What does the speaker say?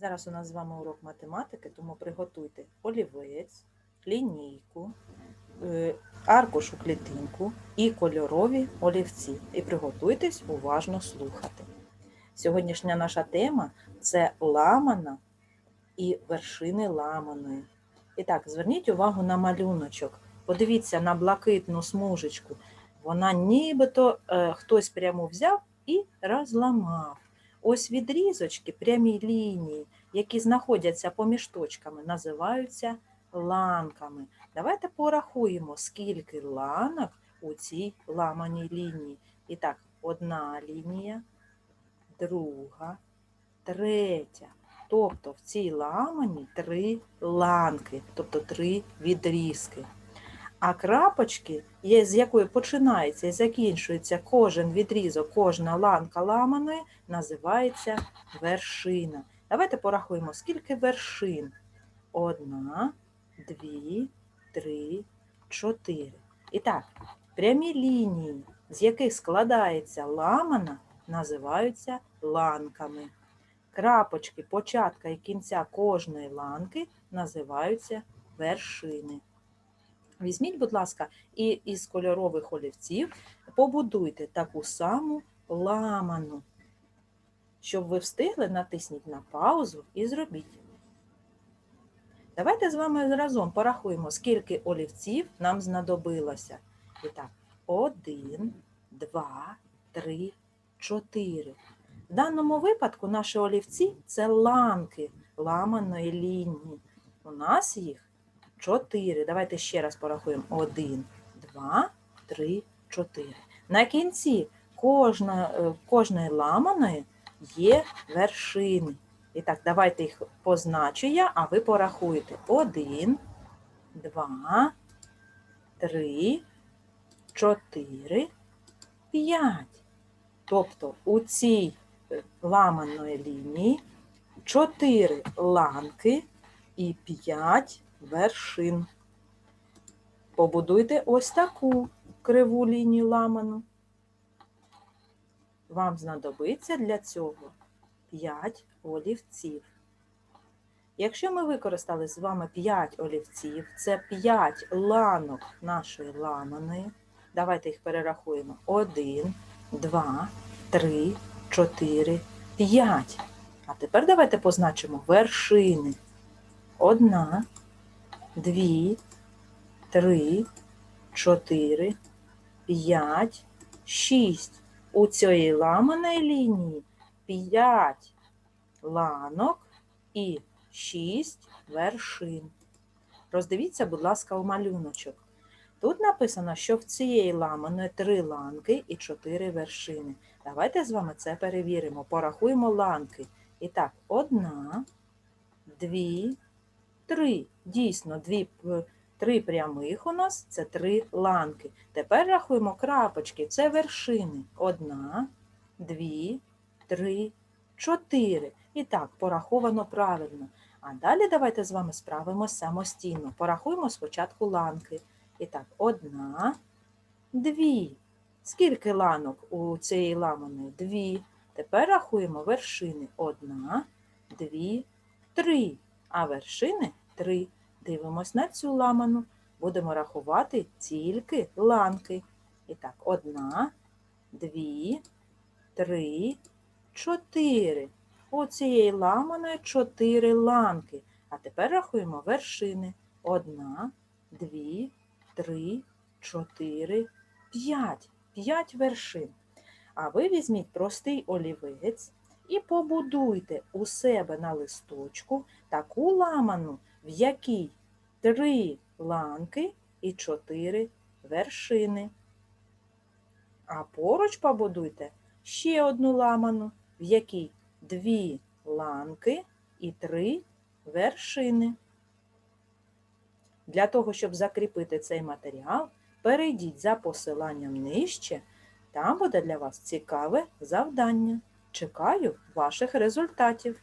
Зараз у нас з вами урок математики, тому приготуйте олівець, лінійку, е, аркушу клітинку і кольорові олівці. І приготуйтесь уважно слухати. Сьогоднішня наша тема це ламана і вершини ламаної. І так, зверніть увагу на малюночок. Подивіться на блакитну смужечку. Вона нібито е, хтось прямо взяв і розламав. Ось відрізочки, прямі лінії, які знаходяться поміж точками, називаються ланками. Давайте порахуємо, скільки ланок у цій ламаній лінії. І так, одна лінія, друга, третя. Тобто в цій ламані три ланки, тобто три відрізки. А крапочки, з якої починається і закінчується кожен відрізок, кожна ланка ламаної, називається вершина. Давайте порахуємо, скільки вершин. Одна, дві, три, чотири. І так, прямі лінії, з яких складається ламана, називаються ланками. Крапочки початка і кінця кожної ланки називаються вершини. Візьміть, будь ласка, і із кольорових олівців побудуйте таку саму ламану. Щоб ви встигли, натисніть на паузу і зробіть. Давайте з вами разом порахуємо, скільки олівців нам знадобилося. І так, один, два, три, чотири. В даному випадку наші олівці це ланки ламаної лінії. У нас їх чотири. Давайте ще раз порахуємо. Один, два, три, чотири. На кінці кожна, е, кожної ламаної є вершини. І так, давайте їх позначу я, а ви порахуєте. Один, два, три, чотири, п'ять. Тобто у цій е, ламаної лінії чотири ланки і п'ять вершин. Побудуйте ось таку криву лінію ламану. Вам знадобиться для цього 5 олівців. Якщо ми використали з вами 5 олівців, це 5 ланок нашої ламаної. Давайте їх перерахуємо. 1, 2, 3, 4, 5. А тепер давайте позначимо вершини. Одна, дві, три, чотири, п'ять, шість. У цієї ламаної лінії п'ять ланок і шість вершин. Роздивіться, будь ласка, у малюночок. Тут написано, що в цієї ламаної три ланки і чотири вершини. Давайте з вами це перевіримо. Порахуємо ланки. І так, одна, дві, три. Дійсно, дві, три прямих у нас це три ланки. Тепер рахуємо крапочки, це вершини. Одна, дві, три, чотири. І так, пораховано правильно. А далі давайте з вами справимося самостійно. Порахуємо спочатку ланки. І так, одна, дві. Скільки ланок у цієї ламаної? Дві. Тепер рахуємо вершини. Одна, дві, три. А вершини три. Дивимось на цю ламану. Будемо рахувати тільки ланки. І так, одна, дві, три, чотири. У цієї ламаної чотири ланки. А тепер рахуємо вершини. Одна, дві, три, чотири, п'ять. П'ять вершин. А ви візьміть простий олівець і побудуйте у себе на листочку таку ламану, в якій три ланки і чотири вершини. А поруч побудуйте ще одну ламану, в якій дві ланки і три вершини. Для того, щоб закріпити цей матеріал, перейдіть за посиланням нижче. Там буде для вас цікаве завдання. Чекаю ваших результатів.